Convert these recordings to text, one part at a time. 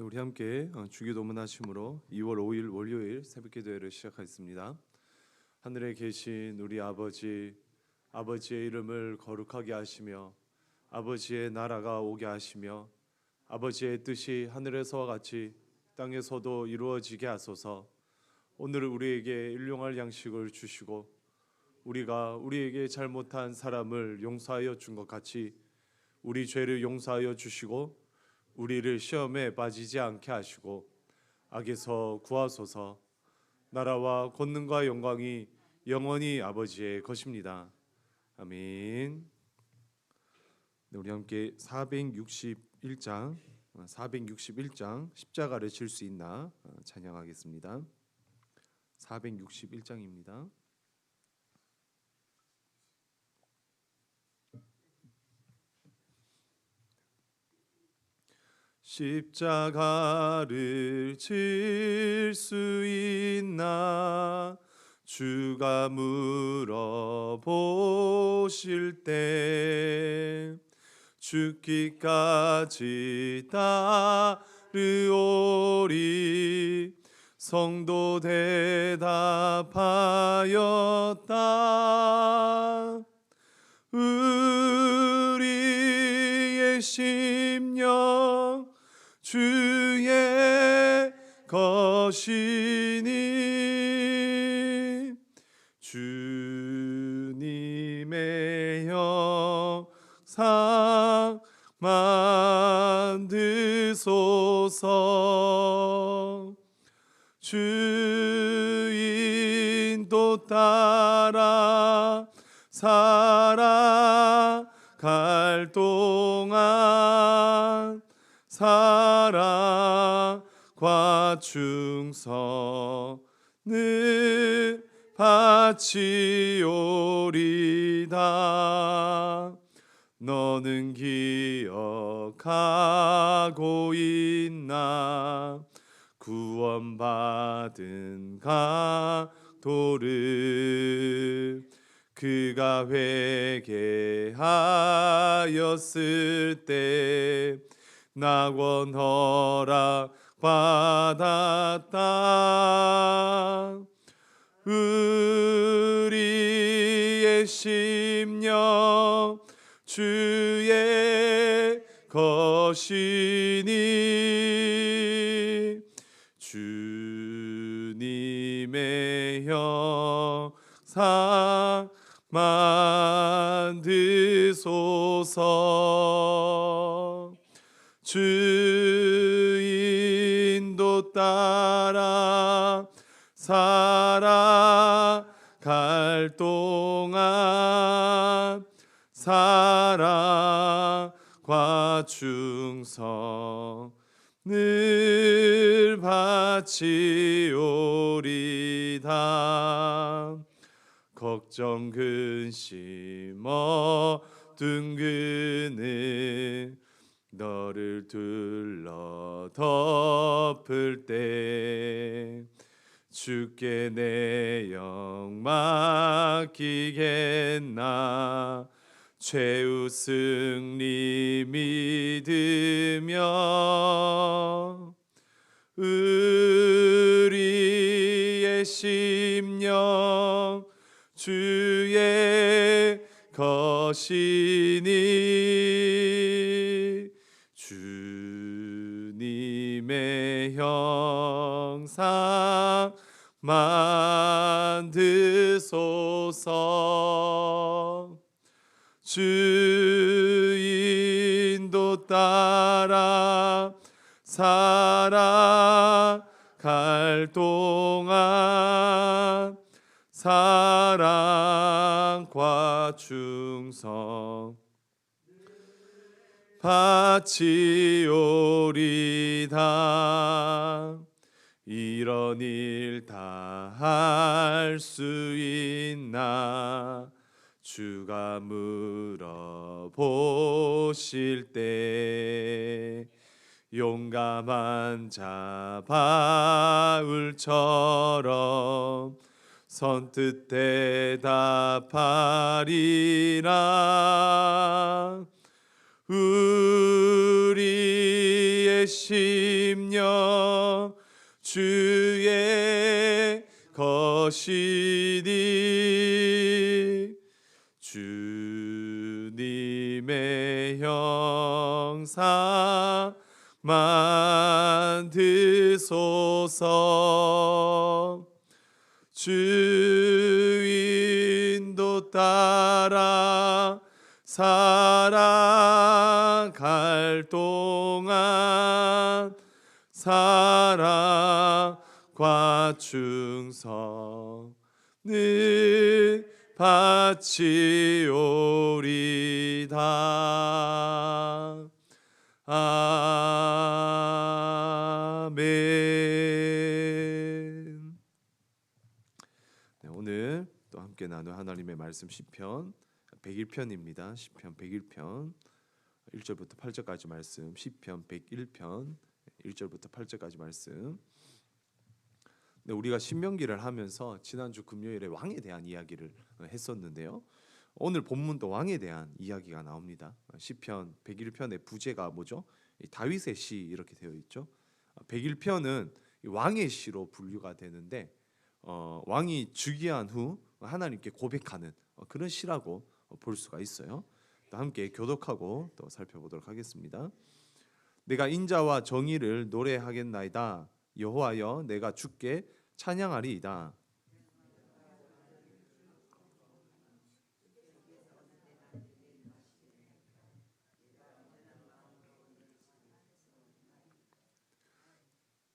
네, 우리 함께 어, 주기도문 하심으로 2월 5일 월요일 새벽 기도회를 시작하겠습니다. 하늘에 계신 우리 아버지, 아버지의 이름을 거룩하게 하시며 아버지의 나라가 오게 하시며 아버지의 뜻이 하늘에서와 같이 땅에서도 이루어지게 하소서. 오늘 우리에게 일용할 양식을 주시고 우리가 우리에게 잘못한 사람을 용서하여 준 것 같이 우리 죄를 용서하여 주시고 우리를 시험에 빠지지 않게 하시고 악에서 구하소서 나라와 권능과 영광이 영원히 아버지의 것입니다. 아멘. 네, 우리 함께 461장 461장 십자가를 칠수 있나 어, 찬양하겠습니다. 461장입니다. 십자가를 칠수 있나? 주가 물어보실 때 죽기까지 따르오리. 성도 대답하였다. 우리의 심령 주의 것이니 주님의 형상 만드소서. 주인도 따라 살아갈 동안 사랑과 충성을 바치오리다. 너는 기억하고 있나? 구원받은 각도를 그가 회개하였을 때 낙원 허락 받았다. 우리의 심령 주의 것이니 주님의 형상 만드소서 주인도 따라 살아갈 동안 사랑과 충성을 바치오리다. 걱정 근심 어둔 그는 너를 둘러 덮을 때 주께 내 영 맡기겠나? 최후 승리 믿으며 우리의 심령 주의 것이니 형상 만드소서. 주인도 따라 살아갈 동안 사랑과 충성 바치오리다. 이런 일 다 할 수 있나? 주가 물어보실 때 용감한 자 바울처럼 선뜻 대답하리라 우리의 심령 주의 것이니 주님의 형상 만드소서. 주인도 따라 살아 갈 동안 사랑과 충성을 바치오리다. 아멘. 네, 오늘 또 함께 나눌 하나님의 말씀 시편 101편입니다. 시편 101편 1절부터 8절까지 말씀. 시편 101편 1절부터 8절까지 말씀. 네, 우리가 신명기를 하면서 지난주 금요일에 왕에 대한 이야기를 했었는데요. 오늘 본문도 왕에 대한 이야기가 나옵니다. 시편 101편의 부제가 뭐죠? 이 다윗의 시 이렇게 되어 있죠. 101편은 왕의 시로 분류가 되는데 어, 왕이 즉위한 후 하나님께 고백하는 어, 그런 시라고 볼 수가 있어요. 또 함께 교독하고 또 살펴보도록 하겠습니다. 내가 인자와 정의를 노래하겠나이다. 여호와여 내가 주께 찬양하리이다.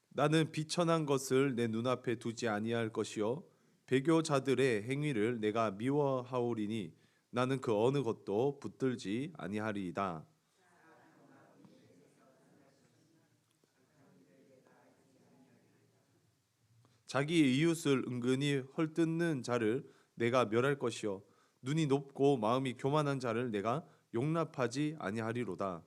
나는 비천한 것을 내 눈앞에 두지 아니할 것이요 배교자들의 행위를 내가 미워하오리니 나는 그 어느 것도 붙들지 아니하리이다. 자기의 이웃을 은근히 헐뜯는 자를 내가 멸할 것이요 눈이 높고 마음이 교만한 자를 내가 용납하지 아니하리로다.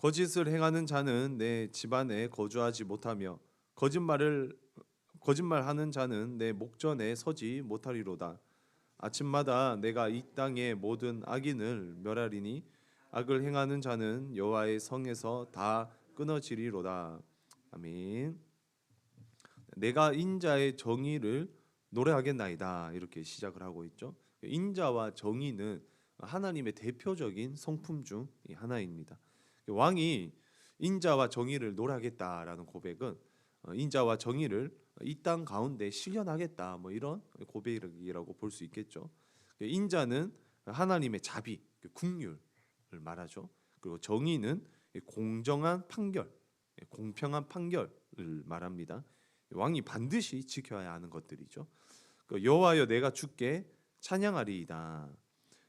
거짓을 행하는 자는 내 집안에 거주하지 못하며 거짓말을 거짓말하는 자는 내 목전에 서지 못하리로다. 아침마다 내가 이 땅의 모든 악인을 멸하리니 악을 행하는 자는 여호와의 성에서 다 끊어지리로다. 아멘. 내가 인자의 정의를 노래하겠나이다. 이렇게 시작을 하고 있죠. 인자와 정의는 하나님의 대표적인 성품 중 하나입니다. 왕이 인자와 정의를 노래하겠다라는 고백은 어, 인자와 정의를 이 땅 가운데 실현하겠다 뭐 이런 고백이라고 볼 수 있겠죠. 인자는 하나님의 자비, 그 국률을 말하죠. 그리고 정의는 공정한 판결, 공평한 판결을 말합니다. 왕이 반드시 지켜야 하는 것들이죠. 그 여호와여 내가 주께 찬양하리이다.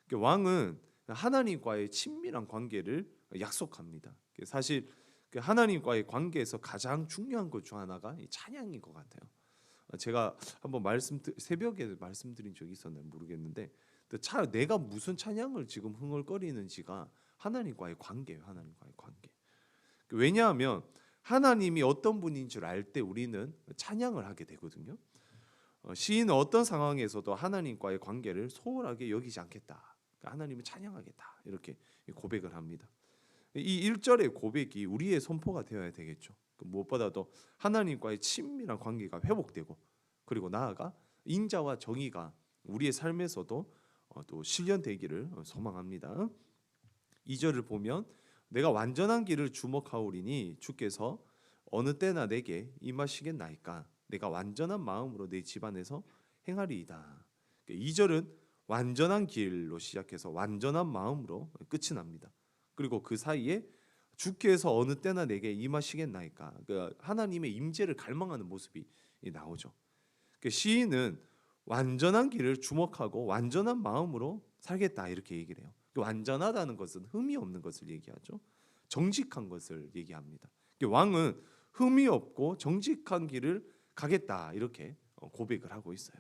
그 왕은 하나님과의 친밀한 관계를 약속합니다. 사실 그 하나님과의 관계에서 가장 중요한 것 중 하나가 찬양인 것 같아요. 제가 한번 말씀 새벽에 말씀드린 적이 있었나요 모르겠는데 차, 내가 무슨 찬양을 지금 흥얼거리는지가 하나님과의 관계예요. 하나님과의 관계. 왜냐하면 하나님이 어떤 분인 줄 알 때 우리는 찬양을 하게 되거든요. 어, 시인은 어떤 상황에서도 하나님과의 관계를 소홀하게 여기지 않겠다. 그러니까 하나님을 찬양하겠다. 이렇게 고백을 합니다. 이 1절의 고백이 우리의 선포가 되어야 되겠죠. 그 무엇보다도 하나님과의 친밀한 관계가 회복되고 그리고 나아가 인자와 정의가 우리의 삶에서도 어, 또 실현되기를 소망합니다. 2절을 보면 내가 완전한 길을 주목하오리니 주께서 어느 때나 내게 임하시겠나이까 내가 완전한 마음으로 내 집안에서 행하리이다. 2절은 그러니까 완전한 길로 시작해서 완전한 마음으로 끝이 납니다. 그리고 그 사이에 주께서 어느 때나 내게 임하시겠나이까. 그 하나님의 임재를 갈망하는 모습이 나오죠. 그 시인은 완전한 길을 주목하고 완전한 마음으로 살겠다 이렇게 얘기를 해요. 그 완전하다는 것은 흠이 없는 것을 얘기하죠. 정직한 것을 얘기합니다. 그 왕은 흠이 없고 정직한 길을 가겠다 이렇게 어, 고백을 하고 있어요.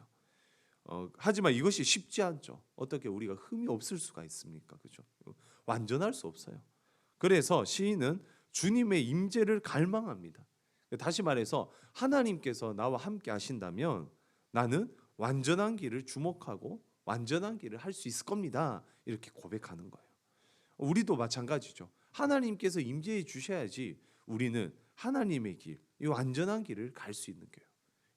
어, 하지만 이것이 쉽지 않죠. 어떻게 우리가 흠이 없을 수가 있습니까? 그죠? 완전할 수 없어요. 그래서 시인은 주님의 임재를 갈망합니다. 다시 말해서 하나님께서 나와 함께 하신다면 나는 완전한 길을 주목하고 완전한 길을 할 수 있을 겁니다. 이렇게 고백하는 거예요. 우리도 마찬가지죠. 하나님께서 임재해 주셔야지 우리는 하나님의 길, 이 완전한 길을 갈 수 있는 거예요.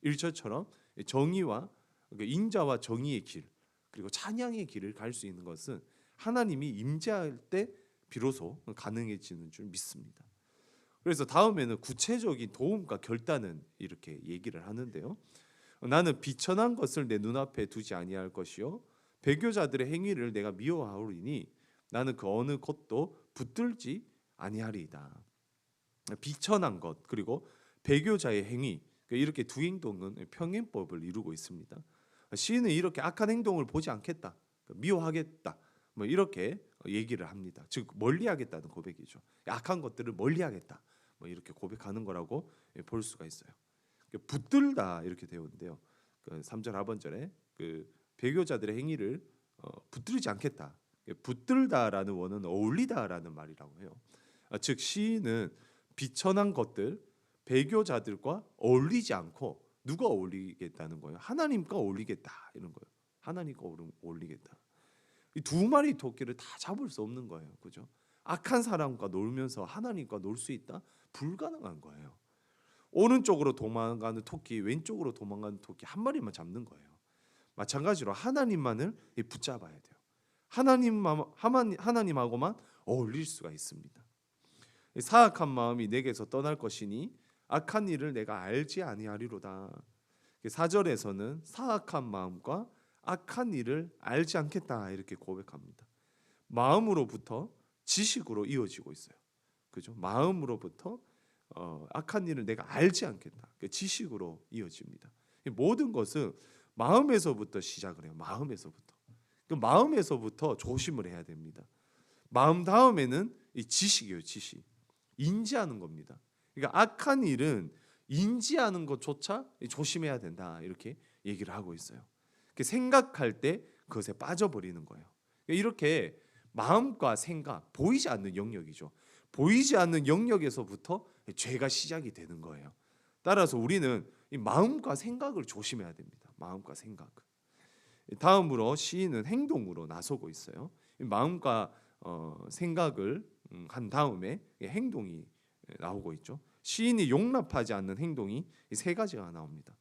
일처처럼 정의와 그러니까 인자와 정의의 길 그리고 찬양의 길을 갈 수 있는 것은 하나님이 임재할 때 비로소 가능해지는 줄 믿습니다. 그래서 다음에는 구체적인 도움과 결단은 이렇게 얘기를 하는데요. 나는 비천한 것을 내 눈앞에 두지 아니할 것이요 배교자들의 행위를 내가 미워하오리니 나는 그 어느 것도 붙들지 아니하리이다. 비천한 것 그리고 배교자의 행위 그러니까 이렇게 두 행동은 평행법을 이루고 있습니다. 시인은 이렇게 악한 행동을 보지 않겠다, 미워하겠다, 뭐 이렇게 얘기를 합니다. 즉 멀리하겠다는 고백이죠. 악한 것들을 멀리하겠다, 뭐 이렇게 고백하는 거라고 볼 수가 있어요. 붙들다 이렇게 되었는데요. 그 3절 하번절에 그 배교자들의 행위를 어, 붙들지 않겠다. 붙들다라는 원은 어울리다라는 말이라고 해요. 아, 즉 시인은 비천한 것들 배교자들과 어울리지 않고 누가 어울리겠다는 거예요? 하나님과 어울리겠다 이런 거예요. 하나님과 어울리겠다. 이 두 마리 토끼를 다 잡을 수 없는 거예요. 그죠? 악한 사람과 놀면서 하나님과 놀 수 있다? 불가능한 거예요. 오른쪽으로 도망가는 토끼, 왼쪽으로 도망가는 토끼 한 마리만 잡는 거예요. 마찬가지로 하나님만을 붙잡아야 돼요. 하나님 하나님하고만 어울릴 수가 있습니다. 사악한 마음이 내게서 떠날 것이니 악한 일을 내가 알지 아니하리로다. 4절에서는 사악한 마음과 악한 일을 알지 않겠다 이렇게 고백합니다. 마음으로부터 지식으로 이어지고 있어요. 그죠? 마음으로부터 어, 악한 일을 내가 알지 않겠다. 그 지식으로 이어집니다. 모든 것은 마음에서부터 시작을 해요. 마음에서부터. 그 마음에서부터 조심을 해야 됩니다. 마음 다음에는 이 지식이에요. 지식. 인지하는 겁니다. 그러니까 악한 일은 인지하는 것조차 조심해야 된다 이렇게 얘기를 하고 있어요. 생각할 때 그것에 빠져버리는 거예요. 그러니까 이렇게 마음과 생각 보이지 않는 영역이죠. 보이지 않는 영역에서부터 죄가 시작이 되는 거예요. 따라서 우리는 이 마음과 생각을 조심해야 됩니다. 마음과 생각. 다음으로 시인은 행동으로 나서고 있어요. 마음과 어, 생각을 음, 한 다음에 행동이 나오고 있죠. 시인이 용납하지 않는 행동이 세 가지가 나옵니다.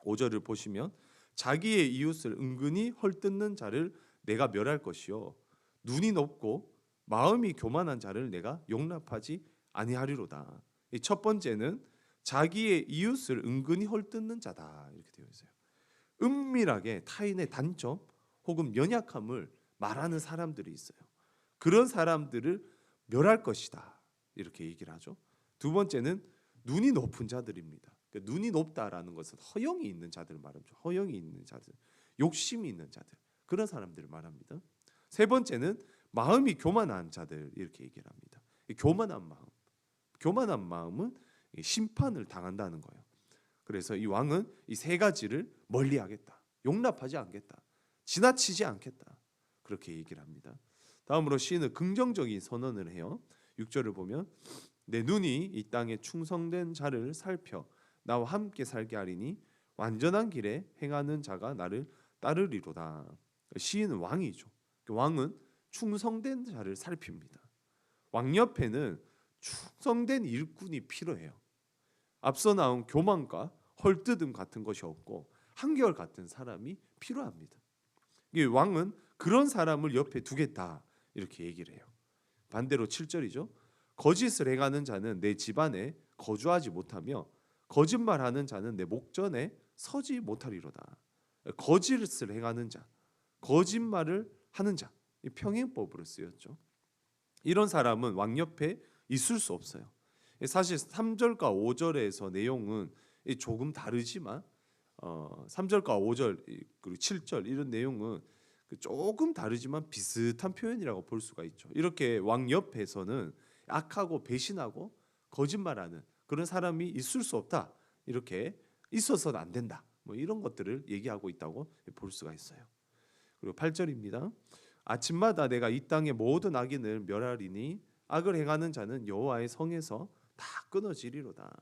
5절을 보시면 자기의 이웃을 은근히 헐뜯는 자를 내가 멸할 것이요 눈이 높고 마음이 교만한 자를 내가 용납하지 아니하리로다. 첫 번째는 자기의 이웃을 은근히 헐뜯는 자다 이렇게 되어 있어요. 은밀하게 타인의 단점 혹은 연약함을 말하는 사람들이 있어요. 그런 사람들을 멸할 것이다 이렇게 얘기를 하죠. 두 번째는 눈이 높은 자들입니다. 그러니까 눈이 높다라는 것은 허영이 있는 자들 말하죠. 허영이 있는 자들, 욕심이 있는 자들 그런 사람들을 말합니다. 세 번째는 마음이 교만한 자들 이렇게 얘기를 합니다. 교만한 마음, 교만한 마음은 심판을 당한다는 거예요. 그래서 이 왕은 이 세 가지를 멀리하겠다, 용납하지 않겠다, 지나치지 않겠다 그렇게 얘기를 합니다. 다음으로 시인은 긍정적인 선언을 해요. 6절을 보면 내 눈이 이 땅에 충성된 자를 살펴 나와 함께 살게 하리니 완전한 길에 행하는 자가 나를 따르리로다. 시인은 왕이죠. 왕은 충성된 자를 살핍니다. 왕 옆에는 충성된 일꾼이 필요해요. 앞서 나온 교만과 헐뜯음 같은 것이 없고 한결 같은 사람이 필요합니다. 왕은 그런 사람을 옆에 두겠다 이렇게 얘기를 해요. 반대로 7절이죠. 거짓을 행하는 자는 내 집안에 거주하지 못하며 거짓말하는 자는 내 목전에 서지 못하리로다. 거짓을 행하는 자, 거짓말을 하는 자, 이 평행법으로 쓰였죠. 이런 사람은 왕 옆에 있을 수 없어요. 사실 3절과 5절에서 내용은 조금 다르지만 어, 3절과 5절 그리고 7절 이런 내용은 그 조금 다르지만 비슷한 표현이라고 볼 수가 있죠. 이렇게 왕 옆에서는 악하고 배신하고 거짓말하는 그런 사람이 있을 수 없다. 이렇게 있어서는 안 된다. 뭐 이런 것들을 얘기하고 있다고 볼 수가 있어요. 그리고 8절입니다. 아침마다 내가 이 땅의 모든 악인을 멸하리니 악을 행하는 자는 여호와의 성에서 다 끊어지리로다.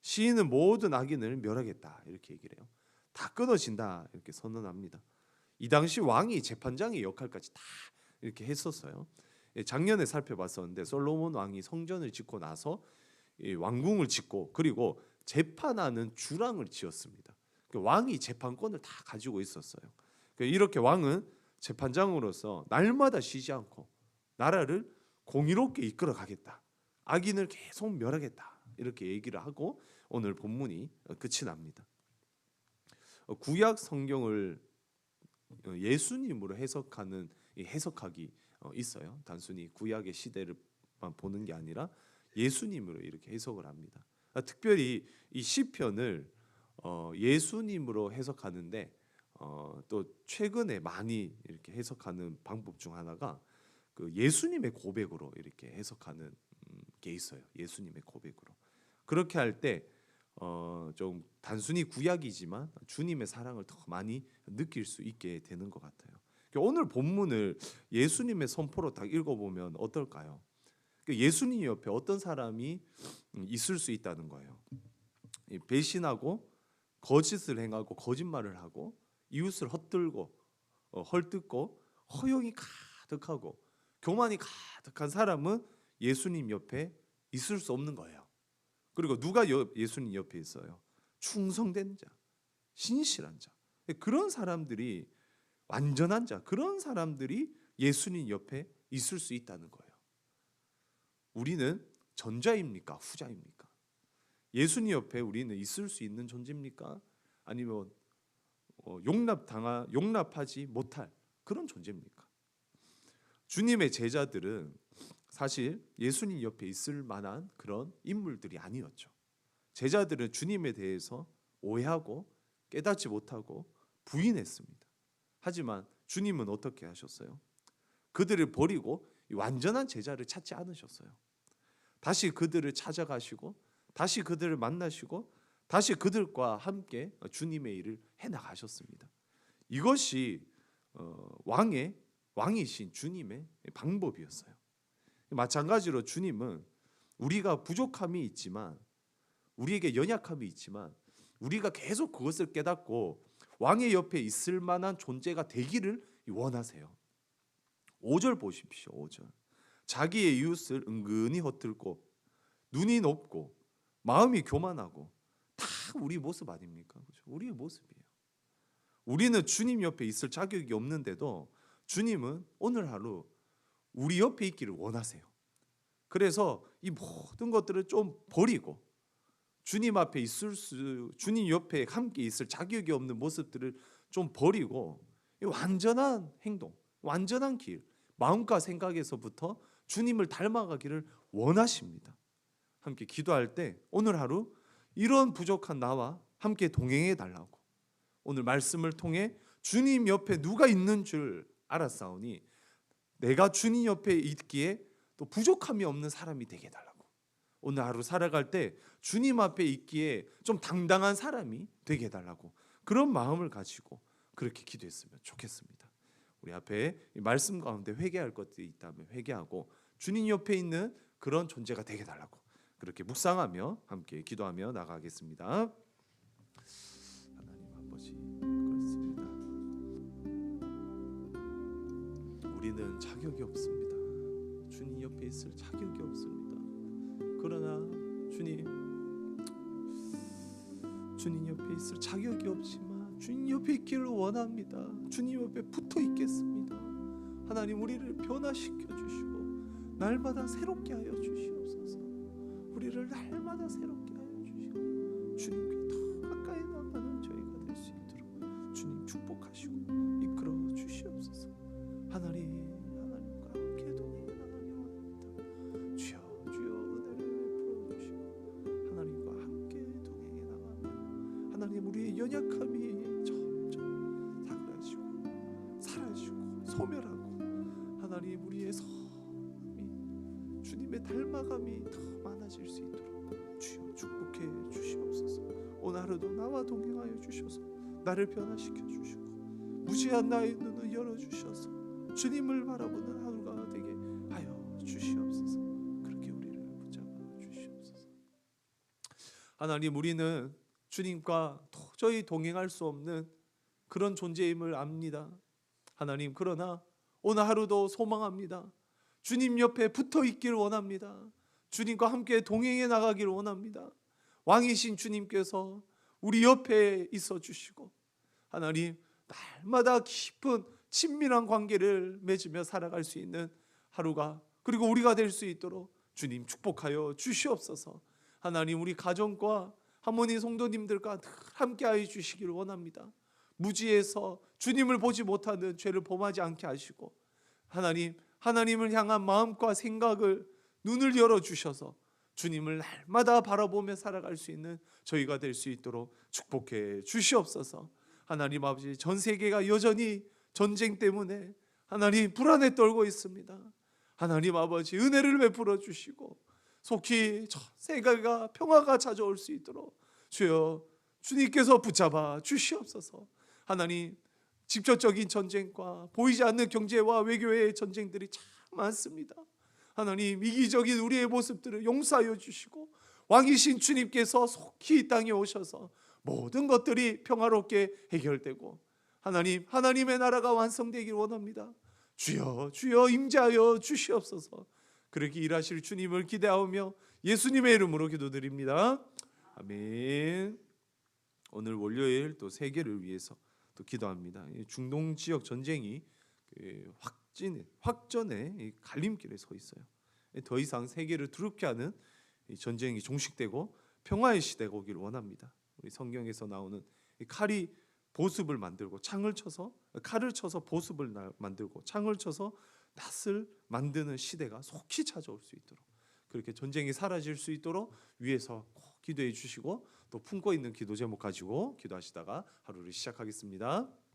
시인은 모든 악인을 멸하겠다 이렇게 얘기를 해요. 다 끊어진다 이렇게 선언합니다. 이 당시 왕이 재판장의 역할까지 다 이렇게 했었어요. 예, 작년에 살펴봤었는데 솔로몬 왕이 성전을 짓고 나서 이 왕궁을 짓고 그리고 재판하는 주랑을 지었습니다. 그 왕이 재판권을 다 가지고 있었어요. 그 이렇게 왕은 재판장으로서 날마다 쉬지 않고 나라를 공의롭게 이끌어 가겠다. 악인을 계속 멸하겠다. 이렇게 얘기를 하고 오늘 본문이 끝이 납니다. 어, 구약 성경을 어, 예수님으로 해석하는 이 해석학이 어, 있어요. 단순히 구약의 시대를만 보는 게 아니라 예수님으로 이렇게 해석을 합니다. 아, 특별히 이 시편을 어, 예수님으로 해석하는데 어, 또 최근에 많이 이렇게 해석하는 방법 중 하나가 그 예수님의 고백으로 이렇게 해석하는 음, 게 있어요. 예수님의 고백으로 그렇게 할때 어, 좀 단순히 구약이지만 주님의 사랑을 더 많이 느낄 수 있게 되는 것 같아요. 그러니까 오늘 본문을 예수님의 선포로 딱 읽어보면 어떨까요? 그 예수님 옆에 어떤 사람이 있을 수 있다는 거예요. 이 배신하고 거짓을 행하고 거짓말을 하고 이웃을 헛들고 어, 헐뜯고 허영이 가득하고 교만이 가득한 사람은 예수님 옆에 있을 수 없는 거예요. 그리고 누가 여- 예수님 옆에 있어요? 충성된 자, 신실한 자. 그런 사람들이 완전한 자, 그런 사람들이 예수님 옆에 있을 수 있다는 거예요. 우리는 전자입니까? 후자입니까? 예수님 옆에 우리는 있을 수 있는 존재입니까? 아니면 어, 용납 당하 용납하지 못할 그런 존재입니까? 주님의 제자들은 사실 예수님 옆에 있을 만한 그런 인물들이 아니었죠. 제자들은 주님에 대해서 오해하고 깨닫지 못하고 부인했습니다. 하지만 주님은 어떻게 하셨어요? 그들을 버리고 이 완전한 제자를 찾지 않으셨어요. 다시 그들을 찾아가시고 다시 그들을 만나시고 다시 그들과 함께 주님의 일을 해 나가셨습니다. 이것이 어, 왕의 왕이신 주님의 방법이었어요. 마찬가지로 주님은 우리가 부족함이 있지만 우리에게 연약함이 있지만 우리가 계속 그것을 깨닫고 왕의 옆에 있을 만한 존재가 되기를 원하세요. 5절 보십시오. 5절. 자기의 이웃을 은근히 헛들고 눈이 높고 마음이 교만하고 다 우리 모습 아닙니까? 그죠? 우리의 모습이에요. 우리는 주님 옆에 있을 자격이 없는데도 주님은 오늘 하루 우리 옆에 있기를 원하세요. 그래서 이 모든 것들을 좀 버리고 주님 앞에 있을 수 주님 옆에 함께 있을 자격이 없는 모습들을 좀 버리고 이 완전한 행동, 완전한 길, 마음과 생각에서부터 주님을 닮아가기를 원하십니다. 함께 기도할 때 오늘 하루 이런 부족한 나와 함께 동행해 달라고 오늘 말씀을 통해 주님 옆에 누가 있는 줄 알았사오니 내가 주님 옆에 있기에 또 부족함이 없는 사람이 되게 해달라고 오늘 하루 살아갈 때 주님 앞에 있기에 좀 당당한 사람이 되게 해달라고 그런 마음을 가지고 그렇게 기도했으면 좋겠습니다. 우리 앞에 이 말씀 가운데 회개할 것들이 있다면 회개하고 주님 옆에 있는 그런 존재가 되게 해달라고 그렇게 묵상하며 함께 기도하며 나가겠습니다. 하나님 아버지 그렇습니다. 우리는 자격이 없습니다. 주님 옆에 있을 자격이 없습니다. 그러나 주님 주님 옆에 있을 자격이 없지만 주님 옆에 있기를 원합니다. 주님 옆에 붙어 있겠습니다. 하나님 우리를 변화시켜 주시고 날마다 새롭게 하여 주시옵소서. 우리를 날마다 새롭게 하루도 나와 동행하여 주셔서 나를 변화시켜 주시고 무지한 나의 눈을 열어 주셔서 주님을 바라보는 하루가 되게 하여 주시옵소서. 그렇게 우리를 붙잡아 주시옵소서. 하나님 우리는 주님과 도저히 동행할 수 없는 그런 존재임을 압니다. 하나님 그러나 오늘 하루도 소망합니다. 주님 옆에 붙어 있기를 원합니다. 주님과 함께 동행해 나가기를 원합니다. 왕이신 주님께서 우리 옆에 있어 주시고 하나님 날마다 깊은 친밀한 관계를 맺으며 살아갈 수 있는 하루가 그리고 우리가 될 수 있도록 주님 축복하여 주시옵소서. 하나님 우리 가정과 하모니 성도님들과 늘 함께하여 주시기를 원합니다. 무지에서 주님을 보지 못하는 죄를 범하지 않게 하시고 하나님 하나님을 향한 마음과 생각을 눈을 열어 주셔서 주님을 날마다 바라보며 살아갈 수 있는 저희가 될 수 있도록 축복해 주시옵소서. 하나님 아버지 전 세계가 여전히 전쟁 때문에 하나님 불안에 떨고 있습니다. 하나님 아버지 은혜를 베풀어 주시고 속히 전 세계가 평화가 찾아올 수 있도록 주여 주님께서 붙잡아 주시옵소서. 하나님 직접적인 전쟁과 보이지 않는 경제와 외교의 전쟁들이 참 많습니다. 하나님 이기적인 우리의 모습들을 용서하여 주시고 왕이신 주님께서 속히 이 땅에 오셔서 모든 것들이 평화롭게 해결되고 하나님 하나님의 나라가 완성되길 원합니다. 주여 주여 임재하여 주시옵소서. 그렇게 일하실 주님을 기대하며 예수님의 이름으로 기도드립니다. 아멘. 오늘 월요일 또 세계를 위해서 또 기도합니다. 이 중동 지역 전쟁이 그 확진 확전의 이 갈림길에 서 있어요. 더 이상 세계를 두렵게 하는 이 전쟁이 종식되고 평화의 시대가 오기를 원합니다. 우리 성경에서 나오는 이 칼이 보습을 만들고 창을 쳐서 칼을 쳐서 보습을 나- 만들고 창을 쳐서 낫을 만드는 시대가 속히 찾아올 수 있도록 그렇게 전쟁이 사라질 수 있도록 위에서 꼭 기도해 주시고 또 품고 있는 기도 제목 가지고 기도하시다가 하루를 시작하겠습니다.